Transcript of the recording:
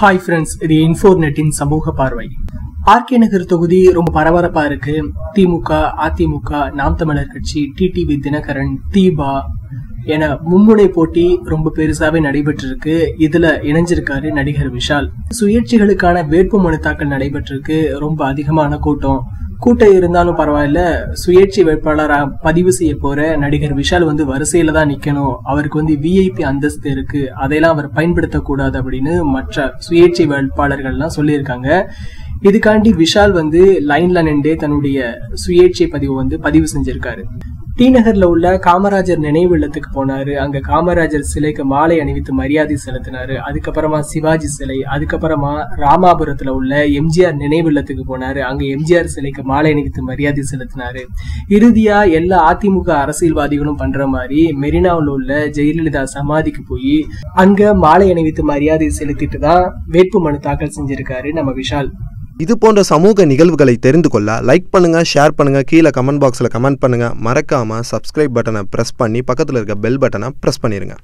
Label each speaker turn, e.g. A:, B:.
A: Hi friends இது இன்ஃபோர்நெட்டின் சமூக பார்வை. ஆர்கே நகர் தொகுதி ரொம்ப பரபரப்பா இருக்கு. திமுக அதிமுக நாம் தமிழர் கட்சி டிடிவி தினகரன் தீபா என மும்முனை போட்டி ரொம்ப பெருசாவே நடைபெற்றிருக்கு. இதுல இணைஞ்சிருக்காரு நடிகர் விஷால். சுயேட்சிகளுக்கான வேட்பு மனு தாக்கல் நடைபெற்றிருக்கு. ரொம்ப அதிகமான கூட்டம். கூட்டம் இருந்தாலும் பரவாயில்ல. சுயேட்சை வேட்பாளராக பதிவு செய்ய போற நடிகர் விஷால் வந்து வரிசையில தான் நிக்கணும். அவருக்கு வந்து விஐபி அந்தஸ்து இருக்கு. அதையெல்லாம் அவர் பயன்படுத்தக்கூடாது அப்படின்னு மற்ற சுயேட்சை வேட்பாளர்கள்லாம் சொல்லியிருக்காங்க. இதுக்காண்டி விஷால் வந்து லைன்ல நின்று தன்னுடைய சுயேட்சை பதிவு வந்து பதிவு செஞ்சிருக்காரு. டி நகர்ல உள்ள காமராஜர் நினைவு இல்லத்துக்கு போனாரு. அங்க காமராஜர் சிலைக்கு மாலை அணிவித்து மரியாதை செலுத்தினாரு. அதுக்கப்புறமா சிவாஜி சிலை அதுக்கப்புறமா ராமாபுரத்துல உள்ள எம்ஜிஆர் நினைவு இல்லத்துக்கு போனாரு. அங்க எம்ஜிஆர் சிலைக்கு மாலை அணிவித்து மரியாதை செலுத்தினாரு. இறுதியா எல்லா அதிமுக அரசியல்வாதிகளும் பண்ற மாதிரி மெரினாவில் உள்ள ஜெயலலிதா சமாதிக்கு போய் அங்க மாலை அணிவித்து மரியாதை செலுத்திட்டு தான் வேட்பு மனு தாக்கல் செஞ்சிருக்காரு நம்ம விஷால்.
B: இது போன்ற சமூக நிகழ்வுகளை தெரிந்து கொள்ள லைக் பண்ணுங்க ஷேர் பண்ணுங்க கீழே கமெண்ட் பாக்ஸில் கமெண்ட் பண்ணுங்க. மறக்காம சப்ஸ்கிரைப் பட்டனை ப்ரெஸ் பண்ணி பக்கத்தில் இருக்க பெல் பட்டனை ப்ரெஸ் பண்ணிருங்க.